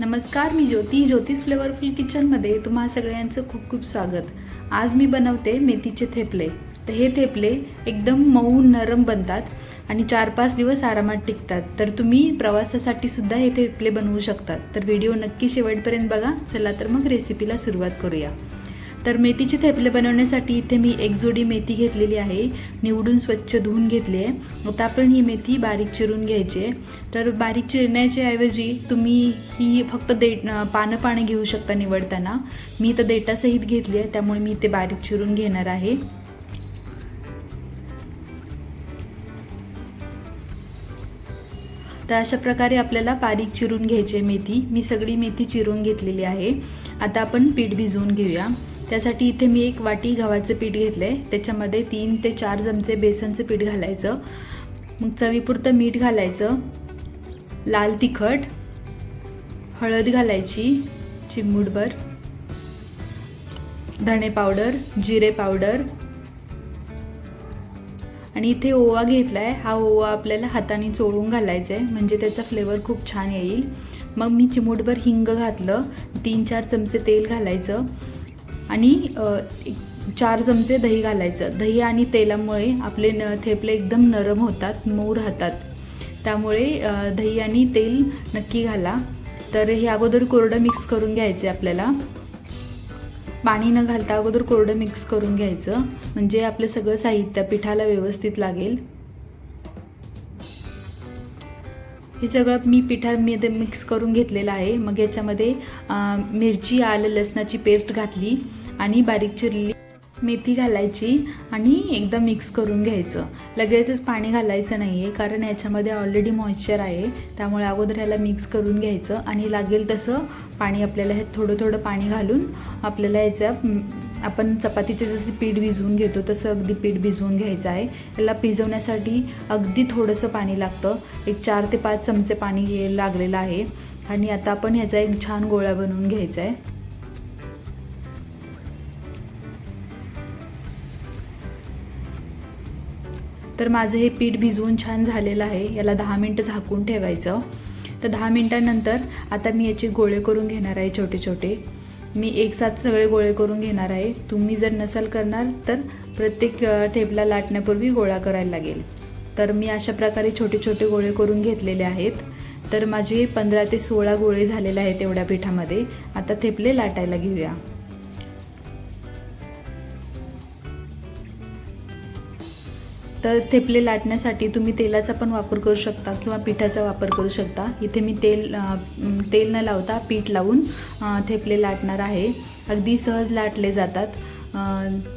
नमस्कार मी ज्योती. ज्योतिष फ्लेवरफुल किचनमध्ये तुम्हा सगळ्यांचं खूप खूप स्वागत. आज मी बनवते मेथीचे थेपले. तर हे थेपले एकदम मऊ नरम बनतात आणि चार पाच दिवस आरामात टिकतात. तर तुम्ही प्रवासासाठी सुद्धा हे थेपले बनवू शकतात. तर व्हिडिओ नक्की शेवटपर्यंत बघा. चला तर मग रेसिपीला सुरुवात करूया. तर मेथीचे थेपले बनवण्यासाठी इथे मी एक जोडी मेथी घेतलेली आहे. निवडून स्वच्छ धुवून घेतली आहे. आता आपण ही मेथी बारीक चिरून घ्यायची आहे. तर बारीक चिरण्याच्या ऐवजी तुम्ही ही फक्त देट पानं पानं घेऊ शकता निवडताना. मी तर देटासहित घेतली आहे. त्यामुळे मी ते बारीक चिरून घेणार आहे. तर अशा प्रकारे आपल्याला बारीक चिरून घ्यायची आहे मेथी. मी सगळी मेथी चिरून घेतलेली आहे. आता आपण पीठ भिजवून घेऊया. त्यासाठी इथे मी एक वाटी गव्हाचं पीठ घेतलं आहे त्याच्यामध्ये तीन ते चार चमचे बेसनचं पीठ घालायचं. मग चवीपुरतं मीठ घालायचं. लाल तिखट. हळद घालायची. चिमूटभर. धणे पावडर जिरे पावडर. आणि इथे ओवा घेतला आहे हा ओवा आपल्याला हाताने चोळून घालायचा आहे म्हणजे त्याचा फ्लेवर खूप छान येईल. मग मी चिमूटभर हिंग घातलं. तीन चार चमचे तेल घालायचं. आणि चार चमचे दही घालायचं. दही आणि तेलामुळे आपले न थेपले एकदम नरम होतात मऊ राहतात. त्यामुळे दही आणि तेल नक्की घाला. तर हे अगोदर कोरडं मिक्स करून घ्यायचे आपल्याला. पाणी न घालता अगोदर कोरडं मिक्स करून घ्यायचं. म्हणजे आपलं सगळं साहित्य पिठाला व्यवस्थित लागेल. हे सगळं मी पिठामध्ये मिक्स करून घेतलेलं आहे. मग याच्यामध्ये मिरची आलं लसणाची पेस्ट घातली. आणि बारीक चिरली मेथी घालायची आणि एकदम मिक्स करून घ्यायचं. लगेचच पाणी घालायचं नाही आहे कारण याच्यामध्ये ऑलरेडी मॉइश्चर आहे. त्यामुळे अगोदर ह्याला मिक्स करून घ्यायचं आणि लागेल तसं पाणी आपल्याला हे थोडं थोडं पाणी घालून आपल्याला याचं आपण चपातीचे जसे पीठ भिजवून घेतो तसं अगदी पीठ भिजवून घ्यायचं आहे. याला भिजवण्यासाठी अगदी थोडंसं पाणी लागतं. एक चार ते पाच चमचे पाणी लागलेलं आहे. आणि आता आपण ह्याचा एक छान गोळा बनवून घ्यायचा आहे. तर माझं हे पीठ भिजवून छान झालेलं आहे. याला दहा मिनटं झाकून ठेवायचं. तर दहा मिनटानंतर आता मी याचे गोळे करून घेणार आहे छोटे छोटे. मी एक साथ सगळे गोळे करून घेणार आहे. तुम्ही जर नसाल करणार तर प्रत्येक ठेपला लाटण्यापूर्वी गोळा करायला लागेल. तर मी अशा प्रकारे छोटे छोटे गोळे करून घेतलेले आहेत. तर माझे पंधरा ते सोळा गोळे झालेले आहेत एवढ्या पिठामध्ये. आता थेपले लाटायला घेऊया. तर थेपले लाटण्यासाठी तुम्ही तेलाचा पण वापर करू शकता किंवा पिठाचा वापर करू शकता. इथे मी तेल तेल न लावता पीठ लावून थेपले लाटणार आहे. अगदी सहज लाटले जातात.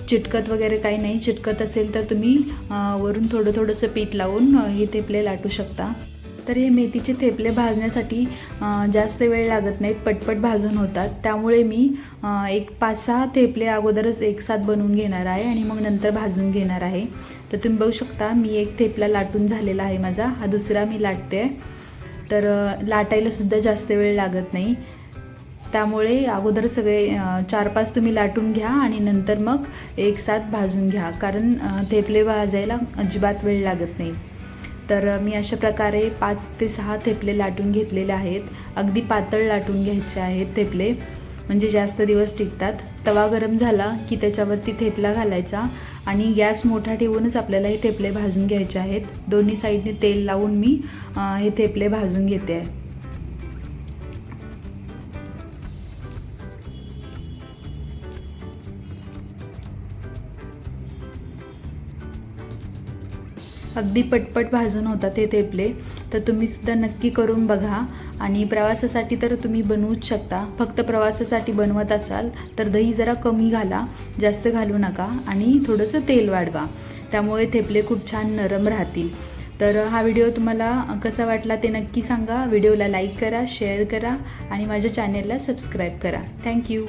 चिटकत वगैरे काही नाही. चिटकत असेल तर तुम्ही वरून थोडं थोडंसं पीठ लावून हे थेपले लाटू शकता. तर हे मेथीचे थेपले भाजण्यासाठी जास्त वेळ लागत नाहीत पटपट भाजून होतात. त्यामुळे मी एक पाच सहा थेपले अगोदरच एक साथ बनवून घेणार आहे आणि मग नंतर भाजून घेणार आहे. तर तुम्ही बघू शकता मी एक थेपला लाटून झालेला आहे माझा. हा दुसरा मी लाटते. तर लाटायलासुद्धा जास्त वेळ लागत नाही. त्यामुळे अगोदर सगळे चार पाच तुम्ही लाटून घ्या आणि नंतर मग एक साथ भाजून घ्या. कारण थेपले भाजायला अजिबात वेळ लागत नाही. तर मी अशा प्रकारे पाच ते सहा थेपले लाटून घेतलेले आहेत. अगदी पातळ लाटून घ्यायचे आहेत थेपले. म्हणजे जास्त दिवस टिकतात. तवा गरम झाला की त्याच्यावरती थेपला घालायचा आणि गॅस मोठा ठेवूनच आपल्याला हे थेपले भाजून घ्यायचे आहेत. दोन्ही साईडने तेल लावून मी हे थेपले भाजून घेते आहे. अगदी पटपट भाजून होतात हे थेपले तर तुम्हीसुद्धा नक्की करून बघा. आणि प्रवासासाठी तर तुम्ही बनवूच शकता. फक्त प्रवासासाठी बनवत असाल तर दही जरा कमी घाला. जास्त घालू नका. आणि थोडंसं तेल वाढवा. त्यामुळे थेपले खूप छान नरम राहतील. तर हा व्हिडिओ तुम्हाला कसा वाटला ते नक्की सांगा. व्हिडिओला लाईक करा शेअर करा आणि माझ्या चॅनेलला सबस्क्राईब करा. थँक्यू